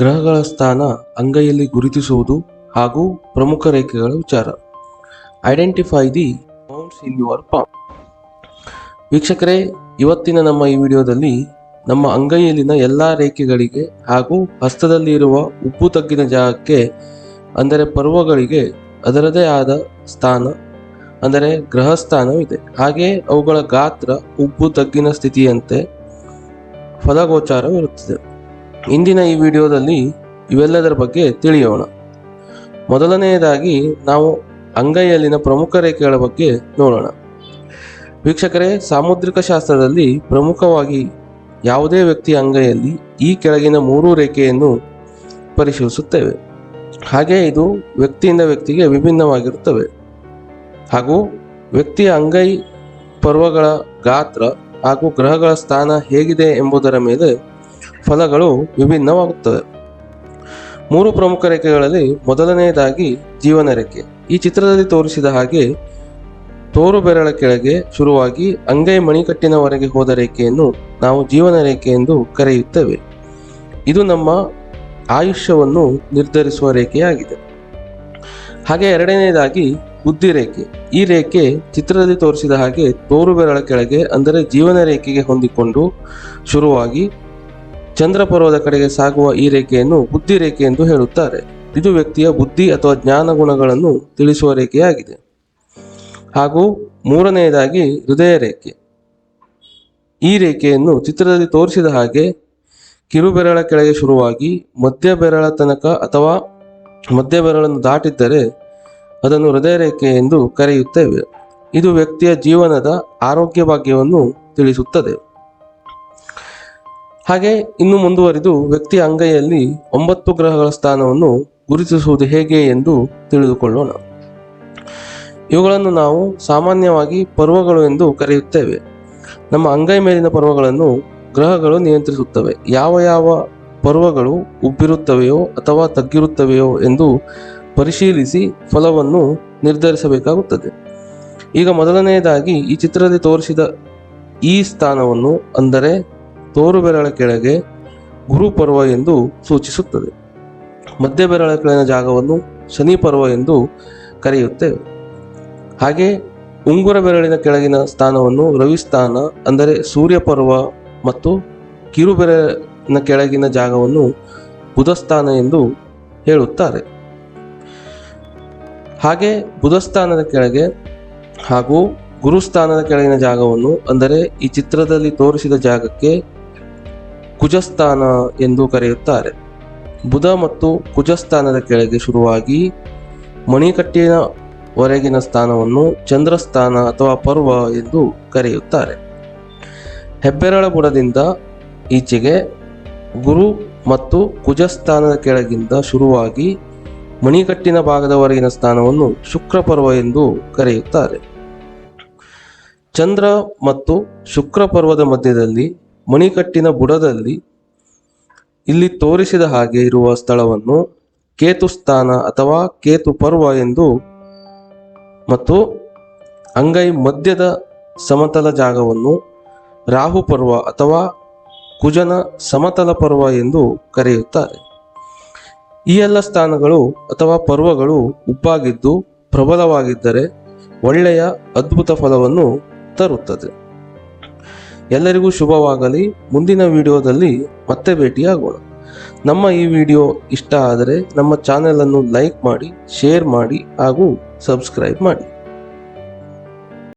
ಗ್ರಹಗಳ ಸ್ಥಾನ ಅಂಗೈಯಲ್ಲಿ ಗುರುತಿಸುವುದು ಹಾಗೂ ಪ್ರಮುಖ ರೇಖೆಗಳ ವಿಚಾರ. Identify the mounts in your palm ವೀಕ್ಷಕರೇ, ಇವತ್ತಿನ ನಮ್ಮ ಈ ವಿಡಿಯೋದಲ್ಲಿ ನಮ್ಮ ಅಂಗೈಯಲ್ಲಿನ ಎಲ್ಲ ರೇಖೆಗಳಿಗೆ ಹಾಗೂ ಹಸ್ತದಲ್ಲಿ ಇರುವ ಉಪ್ಪು ತಗ್ಗಿನ ಜಾಗಕ್ಕೆ, ಅಂದರೆ ಪರ್ವಗಳಿಗೆ ಅದರದೇ ಆದ ಸ್ಥಾನ, ಅಂದರೆ ಗ್ರಹ ಸ್ಥಾನವಿದೆ ಹಾಗೆ ಅವುಗಳ ಗಾತ್ರ ಉಬ್ಬು ತಗ್ಗಿನ ಸ್ಥಿತಿಯಂತೆ ಫಲಗೋಚಾರವಿರುತ್ತದೆ. ಇಂದಿನ ಈ ವಿಡಿಯೋದಲ್ಲಿ ಇವೆಲ್ಲದರ ಬಗ್ಗೆ ತಿಳಿಯೋಣ. ಮೊದಲನೆಯದಾಗಿ ನಾವು ಅಂಗೈಯಲ್ಲಿನ ಪ್ರಮುಖ ರೇಖೆಗಳ ಬಗ್ಗೆ ನೋಡೋಣ. ವೀಕ್ಷಕರೇ, ಸಾಮುದ್ರಿಕ ಶಾಸ್ತ್ರದಲ್ಲಿ ಪ್ರಮುಖವಾಗಿ ಯಾವುದೇ ವ್ಯಕ್ತಿಯ ಅಂಗೈಯಲ್ಲಿ ಈ ಕೆಳಗಿನ ಮೂರು ರೇಖೆಯನ್ನು ಪರಿಶೀಲಿಸುತ್ತೇವೆ. ಹಾಗೆ ಇದು ವ್ಯಕ್ತಿಯಿಂದ ವ್ಯಕ್ತಿಗೆ ವಿಭಿನ್ನವಾಗಿರುತ್ತವೆ. ಹಾಗೂ ವ್ಯಕ್ತಿಯ ಅಂಗೈ ಪರ್ವಗಳ ಗಾತ್ರ ಹಾಗೂ ಗ್ರಹಗಳ ಸ್ಥಾನ ಹೇಗಿದೆ ಎಂಬುದರ ಮೇಲೆ ಫಲಗಳು ವಿಭಿನ್ನವಾಗುತ್ತವೆ. ಮೂರು ಪ್ರಮುಖ ರೇಖೆಗಳಲ್ಲಿ ಮೊದಲನೆಯದಾಗಿ ಜೀವನ ರೇಖೆ. ಈ ಚಿತ್ರದಲ್ಲಿ ತೋರಿಸಿದ ಹಾಗೆ ತೋರು ಬೆರಳ ಕೆಳಗೆ ಶುರುವಾಗಿ ಅಂಗೈ ಮಣಿಕಟ್ಟಿನವರೆಗೆ ಹೋದ ರೇಖೆಯನ್ನು ನಾವು ಜೀವನ ರೇಖೆ ಎಂದು ಕರೆಯುತ್ತೇವೆ. ಇದು ನಮ್ಮ ಆಯುಷ್ಯವನ್ನು ನಿರ್ಧರಿಸುವ ರೇಖೆಯಾಗಿದೆ. ಹಾಗೆ ಎರಡನೆಯದಾಗಿ ಬುದ್ಧಿ ರೇಖೆ. ಈ ರೇಖೆ ಚಿತ್ರದಲ್ಲಿ ತೋರಿಸಿದ ಹಾಗೆ ತೋರು ಬೆರಳ ಕೆಳಗೆ ಅಂದರೆ ಜೀವನ ರೇಖೆಗೆ ಹೊಂದಿಕೊಂಡು ಶುರುವಾಗಿ ಚಂದ್ರ ಪರ್ವದ ಕಡೆಗೆ ಸಾಗುವ ಈ ರೇಖೆಯನ್ನು ಬುದ್ಧಿ ರೇಖೆ ಎಂದು ಹೇಳುತ್ತಾರೆ. ಇದು ವ್ಯಕ್ತಿಯ ಬುದ್ಧಿ ಅಥವಾ ಜ್ಞಾನ ಗುಣಗಳನ್ನು ತಿಳಿಸುವ ರೇಖೆಯಾಗಿದೆ. ಹಾಗೂ ಮೂರನೆಯದಾಗಿ ಹೃದಯ ರೇಖೆ. ಈ ರೇಖೆಯನ್ನು ಚಿತ್ರದಲ್ಲಿ ತೋರಿಸಿದ ಹಾಗೆ ಕಿರುಬೆರಳ ಕೆಳಗೆ ಶುರುವಾಗಿ ಮಧ್ಯ ಬೆರಳ ತನಕ ಅಥವಾ ಮಧ್ಯ ಬೆರಳನ್ನು ದಾಟಿದ್ದರೆ ಅದನ್ನು ಹೃದಯ ರೇಖೆ ಎಂದು ಕರೆಯುತ್ತೇವೆ. ಇದು ವ್ಯಕ್ತಿಯ ಜೀವನದ ಆರೋಗ್ಯ ಭಾಗ್ಯವನ್ನು ತಿಳಿಸುತ್ತದೆ. ಹಾಗೆ ಇನ್ನು ಮುಂದುವರಿದು ವ್ಯಕ್ತಿಯ ಅಂಗೈಯಲ್ಲಿ ಒಂಬತ್ತು ಗ್ರಹಗಳ ಸ್ಥಾನವನ್ನು ಗುರುತಿಸುವುದು ಹೇಗೆ ಎಂದು ತಿಳಿದುಕೊಳ್ಳೋಣ. ಇವುಗಳನ್ನು ನಾವು ಸಾಮಾನ್ಯವಾಗಿ ಪರ್ವಗಳು ಎಂದು ಕರೆಯುತ್ತೇವೆ. ನಮ್ಮ ಅಂಗೈ ಮೇಲಿನ ಪರ್ವಗಳನ್ನು ಗ್ರಹಗಳು ನಿಯಂತ್ರಿಸುತ್ತವೆ. ಯಾವ ಯಾವ ಪರ್ವಗಳು ಉಬ್ಬಿರುತ್ತವೆಯೋ ಅಥವಾ ತಗ್ಗಿರುತ್ತವೆಯೋ ಎಂದು ಪರಿಶೀಲಿಸಿ ಫಲವನ್ನು ನಿರ್ಧರಿಸಬೇಕಾಗುತ್ತದೆ. ಈಗ ಮೊದಲನೆಯದಾಗಿ ಈ ಚಿತ್ರದಲ್ಲಿ ತೋರಿಸಿದ ಈ ಸ್ಥಾನವನ್ನು ಅಂದರೆ ತೋರು ಬೆರಳ ಕೆಳಗೆ ಗುರು ಪರ್ವ ಎಂದು ಸೂಚಿಸುತ್ತದೆ. ಮಧ್ಯ ಬೆರಳ ಕೆಳಗಿನ ಜಾಗವನ್ನು ಶನಿ ಪರ್ವ ಎಂದು ಕರೆಯುತ್ತೇವೆ ಹಾಗೆ ಉಂಗುರ ಬೆರಳಿನ ಕೆಳಗಿನ ಸ್ಥಾನವನ್ನು ರವಿ ಸ್ಥಾನ ಅಂದರೆ ಸೂರ್ಯ ಪರ್ವ ಮತ್ತು ಕಿರು ಬೆರಳಿನ ಕೆಳಗಿನ ಜಾಗವನ್ನು ಬುಧ ಸ್ಥಾನ ಎಂದು ಹೇಳುತ್ತಾರೆ. ಹಾಗೆ ಬುಧ ಸ್ಥಾನದ ಕೆಳಗೆ ಹಾಗೂ ಗುರುಸ್ಥಾನದ ಕೆಳಗಿನ ಜಾಗವನ್ನು ಅಂದರೆ ಈ ಚಿತ್ರದಲ್ಲಿ ತೋರಿಸಿದ ಜಾಗಕ್ಕೆ ಕುಜಸ್ಥಾನ ಎಂದು ಕರೆಯುತ್ತಾರೆ. ಬುಧ ಮತ್ತು ಕುಜಸ್ಥಾನದ ಕೆಳಗೆ ಶುರುವಾಗಿ ಮಣಿಕಟ್ಟಿನ ವರೆಗಿನ ಸ್ಥಾನವನ್ನು ಚಂದ್ರಸ್ಥಾನ ಅಥವಾ ಪರ್ವ ಎಂದು ಕರೆಯುತ್ತಾರೆ. ಹೆಬ್ಬೆರಳ ಬುಡದಿಂದ ಈಚೆಗೆ ಗುರು ಮತ್ತು ಕುಜಸ್ಥಾನದ ಕೆಳಗಿಂದ ಶುರುವಾಗಿ ಮಣಿಕಟ್ಟಿನ ಭಾಗದವರೆಗಿನ ಸ್ಥಾನವನ್ನು ಶುಕ್ರ ಪರ್ವ ಎಂದು ಕರೆಯುತ್ತಾರೆ. ಚಂದ್ರ ಮತ್ತು ಶುಕ್ರ ಪರ್ವದ ಮಧ್ಯದಲ್ಲಿ ಮಣಿಕಟ್ಟಿನ ಬುಡದಲ್ಲಿ ಇಲ್ಲಿ ತೋರಿಸಿದ ಹಾಗೆ ಇರುವ ಸ್ಥಳವನ್ನು ಕೇತು ಸ್ಥಾನ ಅಥವಾ ಕೇತು ಪರ್ವ ಎಂದು ಮತ್ತು ಅಂಗೈ ಮಧ್ಯದ ಸಮತಲ ಜಾಗವನ್ನು ರಾಹು ಪರ್ವ ಅಥವಾ ಕುಜನ ಸಮತಲ ಪರ್ವ ಎಂದು ಕರೆಯುತ್ತಾರೆ. ಈ ಎಲ್ಲ ಸ್ಥಾನಗಳು ಅಥವಾ ಪರ್ವಗಳು ಉಬ್ಬಾಗಿದ್ದು ಪ್ರಬಲವಾಗಿದ್ದರೆ ಒಳ್ಳೆಯ ಅದ್ಭುತ ಫಲವನ್ನು ತರುತ್ತದೆ. ಎಲ್ಲರಿಗೂ ಶುಭವಾಗಲಿ. ಮುಂದಿನ ವಿಡಿಯೋದಲ್ಲಿ ಮತ್ತೆ ಭೇಟಿಯಾಗೋಣ. ನಮ್ಮ ಈ ವಿಡಿಯೋ ಇಷ್ಟ ಆದರೆ ನಮ್ಮ ಚಾನೆಲನ್ನು ಲೈಕ್ ಮಾಡಿ, ಶೇರ್ ಮಾಡಿ ಹಾಗೂ ಸಬ್ಸ್ಕ್ರೈಬ್ ಮಾಡಿ.